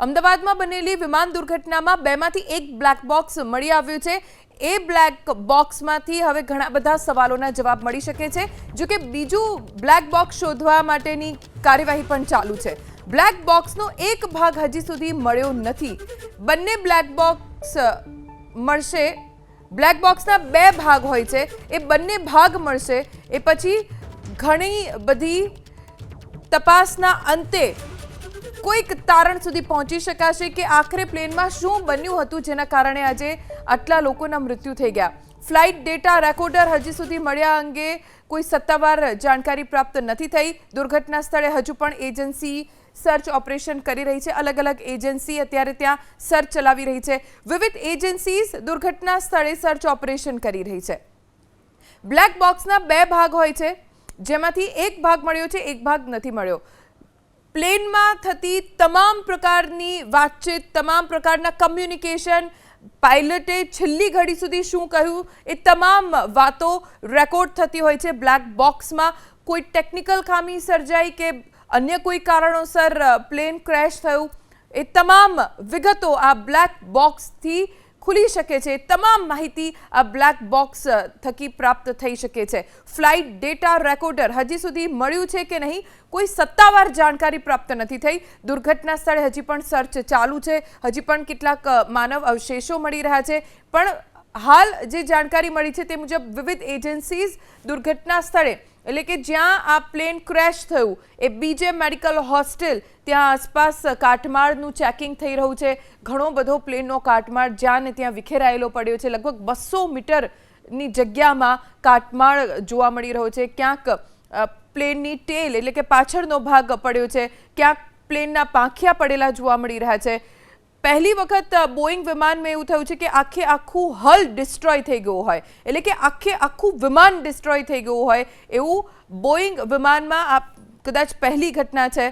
અમદાવાદમાં બનેલી વિમાન દુર્ઘટનામાં બેમાંથી એક બ્લેક બોક્સ મળી આવ્યું છે. એ બ્લેક બોક્સમાંથી હવે ઘણા બધા સવાલોના જવાબ મળી શકે છે, જો કે બીજું બ્લેક બોક્સ શોધવા માટેની કાર્યવાહી પણ ચાલુ છે. બ્લેક બોક્સનો એક ભાગ હજી સુધી મળ્યો નથી. બંને બ્લેક બોક્સ મળશે. બ્લેક બોક્સના બે ભાગ હોય છે, એ બંને ભાગ મળશે. એ પછી ઘણી બધી તપાસના અંતે કોઈક તારણ સુધી પહોંચી શકાશે કે આખરે પ્લેનમાં શું બન્યું હતું જેના કારણે આજે આટલા લોકોના મૃત્યુ થઈ ગયા? ફ્લાઇટ ડેટા રેકોર્ડર હજી સુધી મળ્યા અંગે કોઈ સત્તાવાર જાણકારી પ્રાપ્ત નથી થઈ. દુર્ઘટના સ્થળે હજુ પણ એજન્સી સર્ચ ઓપરેશન કરી રહી છે. અલગ અલગ એજન્સી અત્યારે ત્યાં સર્ચ ચલાવી રહી છે. વિવિધ એજન્સીઝ દુર્ઘટના સ્થળે સર્ચ ઓપરેશન કરી રહી છે. બ્લેક બોક્સના બે ભાગ હોય છે, જેમાંથી એક ભાગ મળ્યો છે, એક ભાગ નથી મળ્યો. પ્લેનમાં થતી તમામ પ્રકારની વાતચીત, તમામ પ્રકારના કમ્યુનિકેશન પાયલટે છેલ્લી ઘડી સુધી શું કહ્યું એ તમામ વાતો રેકોર્ડ થતી હોય છે. બ્લેક બોક્સમાં કોઈ ટેકનિકલ ખામી સર્જાઈ કે અન્ય કોઈ કારણોસર પ્લેન ક્રેશ થયું, એ તમામ વિગતો આ બ્લેક બોક્સથી ખુલી શકે છે. તમામ માહિતી આ બ્લેક બોક્સ થકી પ્રાપ્ત થઈ શકે છે. ફ્લાઇટ ડેટા રેકોર્ડર હજી સુધી મળ્યું છે કે નહીં? કોઈ સત્તાવાર જાણકારી પ્રાપ્ત નથી થઈ. દુર્ઘટના સ્થળે હજી પણ સર્ચ ચાલુ છે. હજી પણ કેટલાક માનવ અવશેષો મળી રહ્યા છે. પણ હાલ જે જાણકારી મળી છે તે મુજબ વિવિધ એજન્સીઝ દુર્ઘટના સ્થળે એટલે કે જ્યાં આ પ્લેન ક્રેશ થયું, એ બીજે મેડિકલ હોસ્ટેલ, ત્યાં આસપાસ કાટમાળનું ચેકિંગ થઈ રહ્યું છે. ઘણો બધો પ્લેનનો કાટમાળ જ્યાં ને ત્યાં વિખેરાયેલો પડ્યો છે. લગભગ બસો મીટરની જગ્યામાં કાટમાળ જોવા મળી રહ્યો છે. ક્યાંક પ્લેનની ટેલ એટલે કે પાછળનો ભાગ પડ્યો છે. ક્યાંક પ્લેનના પાંખિયા પડેલા જોવા મળી રહ્યા છે. પહેલી વખત બોઈંગ વિમાનમાં એવું થયું છે કે આખે આખું હલ ડિસ્ટ્રોય થઈ ગયું હોય. એટલે કે આખે આખું વિમાન ડિસ્ટ્રોય થઈ ગયું હોય એવું બોઈંગ વિમાનમાં આ કદાચ પહેલી ઘટના છે,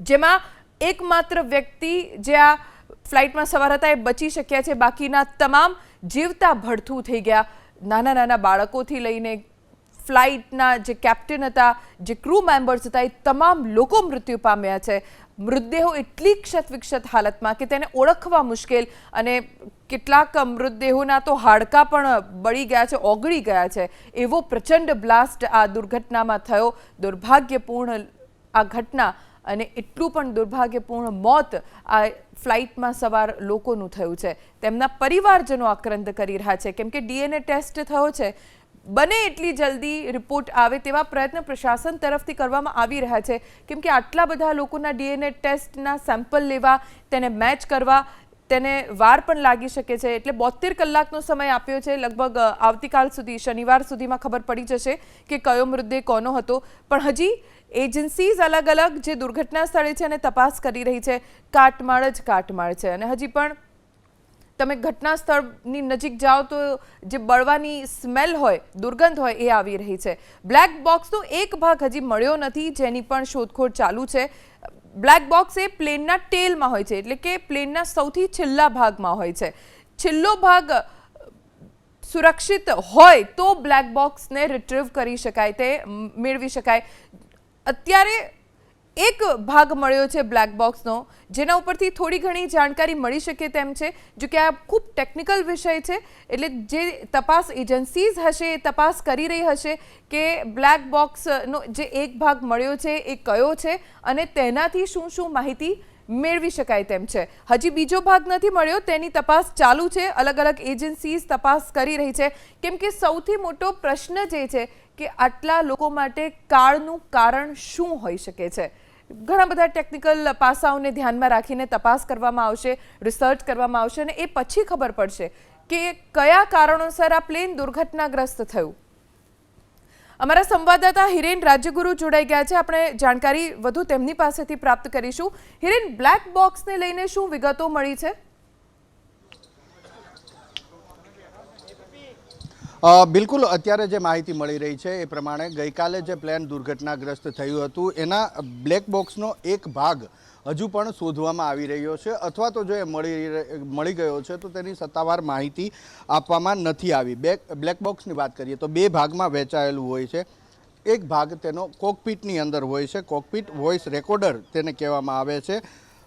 જેમાં એકમાત્ર વ્યક્તિ જે આ ફ્લાઇટમાં સવાર હતા એ બચી શક્યા છે. બાકીના તમામ જીવતા ભડથું થઈ ગયા. નાના નાના બાળકોથી લઈને ફ્લાઇટના જે કેપ્ટન હતા, જે ક્રૂ મેમ્બર્સ હતા, એ તમામ લોકો મૃત્યુ પામ્યા છે. મૃતદેહો એટલી ક્ષત વિક્ષત હાલતમાં કે તેને ઓળખવા મુશ્કેલ અને કેટલાક મૃતદેહોના તો હાડકાં પણ બળી ગયા છે, ઓગળી ગયા છે. એવો પ્રચંડ બ્લાસ્ટ આ દુર્ઘટનામાં થયો. દુર્ભાગ્યપૂર્ણ આ ઘટના અને એટલું પણ દુર્ભાગ્યપૂર્ણ મોત આ ફ્લાઇટમાં સવાર લોકોનું થયું છે. તેમના પરિવારજનો આક્રંદ કરી રહ્યા છે. કેમ કે ડીએનએ ટેસ્ટ થયો છે. બને એટલી જલ્દી રિપોર્ટ આવે તેવા પ્રયત્ન પ્રશાસન તરફથી કરવામાં આવી રહ્યા છે. કેમ કે આટલા બધા લોકોના ડીએનએ ટેસ્ટના સેમ્પલ લેવા, તેને મેચ કરવા, તેને વાર પણ લાગી શકે છે. એટલે બોતેર કલાકનો સમય આપ્યો છે. લગભગ આવતીકાલ સુધી, શનિવાર સુધીમાં ખબર પડી જશે કે કયો મૃતદેહ કોનો હતો. પણ હજી એજન્સીઝ અલગ અલગ જે દુર્ઘટના સ્થળે છે અને તપાસ કરી રહી છે. કાટમાળ જ કાટમાળ છે. અને હજી પણ તમે ઘટના સ્થળની નજીક જાઓ તો જે બળવાની સ્મેલ હોય, દુર્ગંધ હોય એ આવી રહી છે. બ્લેક બોક્સનો એક ભાગ હજી મળ્યો નથી, જેની પણ શોધખોળ ચાલુ છે. બ્લેક બોક્સ એ પ્લેનના ટેલમાં હોય છે, એટલે કે પ્લેનના સૌથી છેલ્લા ભાગમાં હોય છે. છેલ્લો ભાગ સુરક્ષિત હોય તો બ્લેક બોક્સને રિટ્રીવ કરી શકાય તે મેળવી શકાય. અત્યારે એક ભાગ મળ્યો છે બ્લેક બોક્સનો જેના ઉપરથી થોડી ઘણી જાણકારી મળી શકે તેમ છે. જો કે આ ખૂબ ટેકનિકલ વિષય છે. એટલે જે તપાસ એજન્સીઝ હશે, એ તપાસ કરી રહી હશે કે બ્લેક બોક્સનો જે એક ભાગ મળ્યો છે, એ કયો છે અને તેનાથી શું શું માહિતી મેળવી શકાય તેમ છે. હજી બીજો ભાગ નથી મળ્યો. તેની તપાસ ચાલુ છે. અલગ અલગ એજન્સીઝ તપાસ કરી રહી છે. કેમ કે સૌથી મોટો પ્રશ્ન જે છે કે આટલા લોકો માટે કાળનું કારણ શું હોઈ શકે છે? ઘણા બધા ટેકનિકલ પાસાઓને ધ્યાનમાં રાખીને તપાસ કરવામાં આવશે રિસર્ચ કરવામાં આવશે અને એ પછી ખબર પડશે કે કયા કારણોસર આ પ્લેન દુર્ઘટનાગ્રસ્ત થયું. અમારા સંવાદદાતા હિરેન રાજ્યગુરુ જોડાઈ ગયા છે. આપણે જાણકારી વધુ તેમની પાસેથી પ્રાપ્ત કરીશું. હિરેન બ્લેક બોક્સને લઈને શું વિગતો મળી છે? બિલકુલ અત્યારે જે માહિતી મળી રહી છે એ પ્રમાણે ગઈકાલે જે પ્લેન દુર્ઘટનાગ્રસ્ત થયું હતું, એના બ્લેક બોક્સનો એક ભાગ હજુ પણ શોધવામાં આવી રહ્યો છે અથવા તો જો એ મળી મળી ગયો છે તો તેની સત્તાવાર માહિતી આપવામાં નથી આવી. બે, બ્લેક બોક્સની વાત કરીએ તો બે ભાગમાં વહેંચાયેલું હોય છે. એક ભાગ તેનો કોકપીટની અંદર હોય છે, કોકપીટ વોઇસ રેકોર્ડર તેને કહેવામાં આવે છે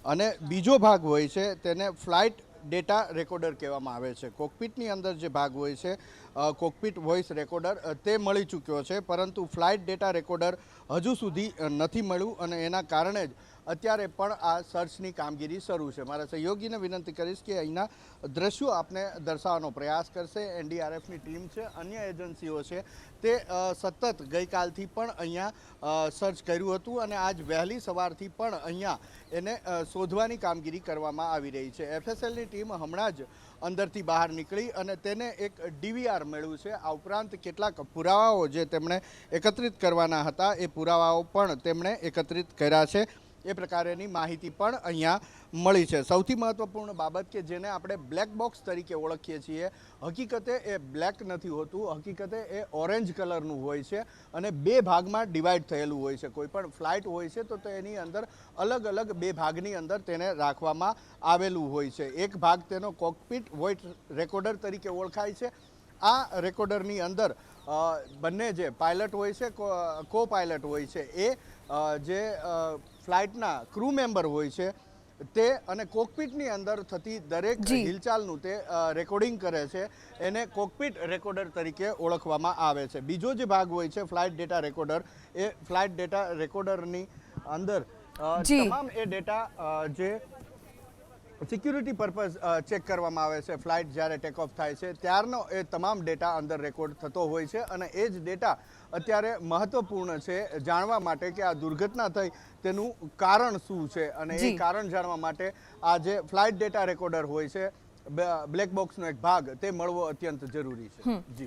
અને બીજો ભાગ હોય છે તેને ફ્લાઇટ ડેટા રેકોર્ડર કહેવામાં આવે છે. કોકપીટની અંદર જે ભાગ હોય છે કોકપીટ વોઇસ રેકોર્ડર તે મળી ચૂક્યો છે, પરંતુ ફ્લાઇટ ડેટા રેકોર્ડર હજુ સુધી નથી મળ્યું અને એના કારણે જ અત્યારે પણ આ સર્ચની કામગીરી શરૂ છે. મારા સહયોગીને વિનંતી કરીશ કે અહીંના દ્રશ્યો આપને દર્શાવવાનો પ્રયાસ કરશે. એનડીઆરએફની ટીમ છે, અન્ય એજન્સીઓ છે, તે સતત ગઈકાલથી પણ અહીંયા સર્ચ કર્યું હતું અને આજ વહેલી સવારથી પણ અહીંયા એને શોધવાની કામગીરી કરવામાં આવી રહી છે. એફએસએલની ટીમ હમણાં જ અંદરથી બહાર નીકળી અને તેને એક ડીવીઆર મળ્યું છે. આ ઉપરાંત કેટલાક પુરાવાઓ જે તેમણે એકત્રિત કરવાના હતા, એ પુરાવાઓ પણ તેમણે એકત્રિત કર્યા છે. એ પ્રકારેની માહિતી પણ અહીંયા મળી છે. સૌથી મહત્વપૂર્ણ બાબત કે જેને આપણે બ્લેક બોક્સ તરીકે ઓળખીએ છીએ, હકીકતે એ બ્લેક નથી હોતું, હકીકતે એ ઓરેન્જ કલરનું હોય છે અને બે ભાગમાં ડિવાઈડ થયેલું હોય છે. કોઈ પણ ફ્લાઇટ હોય છે તો તેની અંદર અલગ અલગ બે ભાગની અંદર તેને રાખવામાં આવેલું હોય છે. એક ભાગ તેનો કોકપીટ વોઇટ રેકોર્ડર તરીકે ઓળખાય છે. આ રેકોર્ડરની અંદર બંને જે પાયલટ હોય છે, કો પાયલટ હોય છે, એ જે ફ્લાઇટના ક્રૂ મેમ્બર હોય છે તે અને કોકપીટની અંદર થતી દરેક. હિલચાલનું તે રેકોર્ડિંગ કરે છે એને કોકપીટ રેકોર્ડર તરીકે ઓળખવામાં આવે છે બીજો જે ભાગ હોય છે ફ્લાઇટ ડેટા રેકોર્ડર એ ફ્લાઇટ ડેટા રેકોર્ડરની અંદર તમામ એ ડેટા જે સિક્યુરિટી પર્પઝ ચેક કરવામાં આવે છે. ફ્લાઇટ જ્યારે ટેક ઓફ થાય છે ત્યારનો એ તમામ ડેટા અંદર રેકોર્ડ થતો હોય છે અને એ જ ડેટા અત્યારે મહત્વપૂર્ણ છે જાણવા માટે કે આ દુર્ઘટના થઈ તેનું કારણ શું છે અને એ કારણ જાણવા માટે આ જે ફ્લાઇટ ડેટા રેકોર્ડર હોય છે બ્લેક બોક્સનો એક ભાગ તે મળવો અત્યંત જરૂરી છે. જી.